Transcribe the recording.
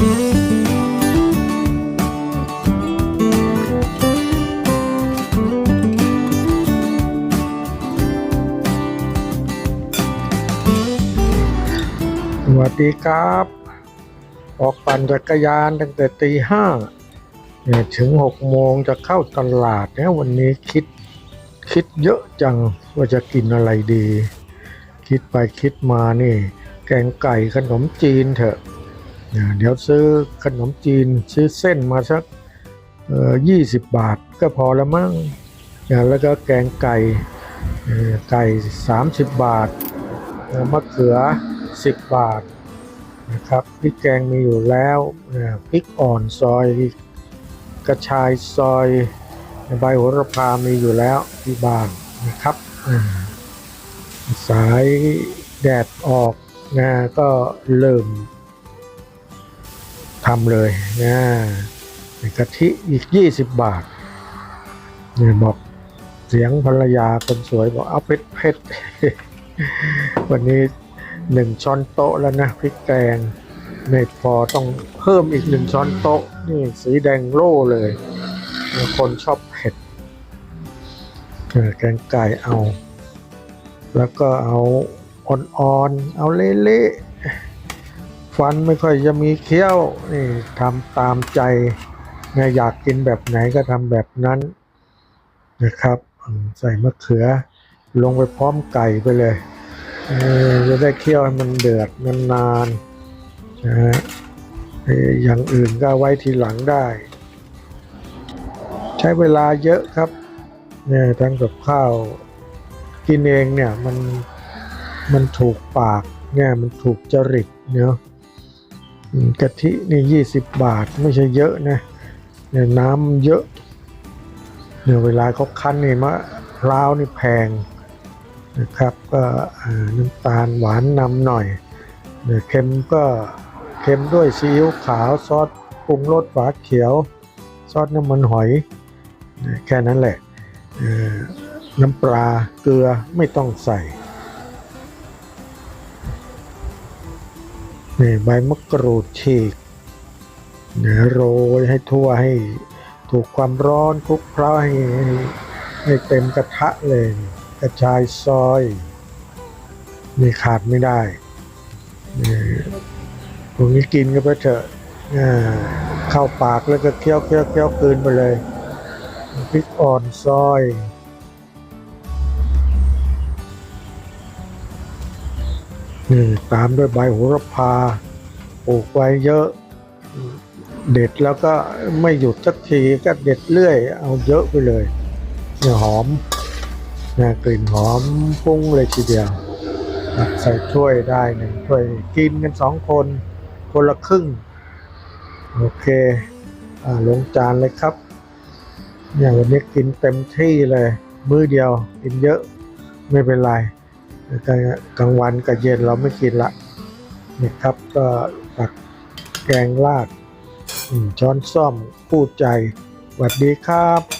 สวัสดีครับ ออกปั่นจักรยานตั้งแต่ตีห้าเนี่ยถึงหกโมงจะเข้าตลาดเนี่ยวันนี้คิดคิดเยอะจังว่าจะกินอะไรดี คิดไปคิดมานี่ แกงไก่ขนมจีนเถอะ เนี่ยเดี๋ยวซื้อขนมจีนซื้อเส้นมาสักยี่สิบบาทก็พอละมั้งแล้วก็แกงไก่ไก่สามสิบบาทมะเขือ 10 บาทนะครับพริกแกงมีอยู่แล้วพริกอ่อนซอยกระชายซอยใบโหระพามีอยู่แล้วที่บ้านนะครับสายแดดออกนะก็เริ่มำเลยนะกะทิอีก 20 บาทเนี่ยบอกเสียงภรรยาคนสวยบอกเอาเผ็ดเผ็ดวันนี้หนึ่งช้อนโต๊ะแล้วนะพริกแกงไม่พอต้องเพิ่มอีกหนึ่งช้อนโต๊ะนี่สีแดงโล่เลย คนชอบเผ็ดแกงไก่เอา แล้วก็เอาอ่อนๆ เอาเละๆ ฟันไม่ค่อยจะมีเคี้ยวนี่ทำตามใจไงอยากกินแบบไหนก็ทำแบบนั้นนะครับ ใส่มะเขือลงไปพร้อมไก่ไปเลยจะได้เคี่ยวให้มันเดือดนานๆนะฮะอย่างอื่นก็ไว้ทีหลังได้ ใช้เวลาเยอะครับเนี่ยทั้งกับข้าวกินเองเนี่ยมันมันถูกปากเนี่ยมันถูกจริตเนาะอืม กะทินี่ยี่สิบบาทไม่ใช่เยอะนะเนี่ยน้ำเยอะเนี่ยเวลาเขาคั้นนี่มะพร้าวนี่แพงนะครับก็น้ำตาลหวานนำหน่อยเนี่ยเค็มก็เค็มด้วยซีอิ๊วขาวซอสปรุงรสฝาเขียว ซอสน้ำมันหอย แค่นั้นแหละน้ำปลาเกลือไม่ต้องใส่ นี่ใบมะกรูดฉีกเนี่ยโรยให้ทั่วให้ถูกความร้อนคลุกเคล้าให้ให้เต็มกระทะเลย กระชายซอยนี่ขาดไม่ได้นี่พวกนี้กินกันไปเถอะอ่าเข้าปากแล้วก็เคี้ยวเคี้ยวเคี้ยวคืนไปเลยพริกอ่อนซอย นี่ตามด้วยใบโหระพาปลูกไว้เยอะ เด็ดแล้วก็ไม่หยุดสักทีก็เด็ดเรื่อย เอาเยอะไปเลยเนี่ยหอมนะกลิ่นหอมฟุ้งเลยทีเดียวใส่ถ้วยได้หนึ่งถ้วยกินกันสองคน คนละครึ่ง โอเคอ่าลงจานเลยครับอย่างวันนี้กินเต็มที่เลย มื้อเดียวกินเยอะไม่เป็นไร กลางวันกับเย็นเราไม่กินละนี่ครับก็ตักแกงราดช้อนซ่อมคู่ใจสวัสดีครับ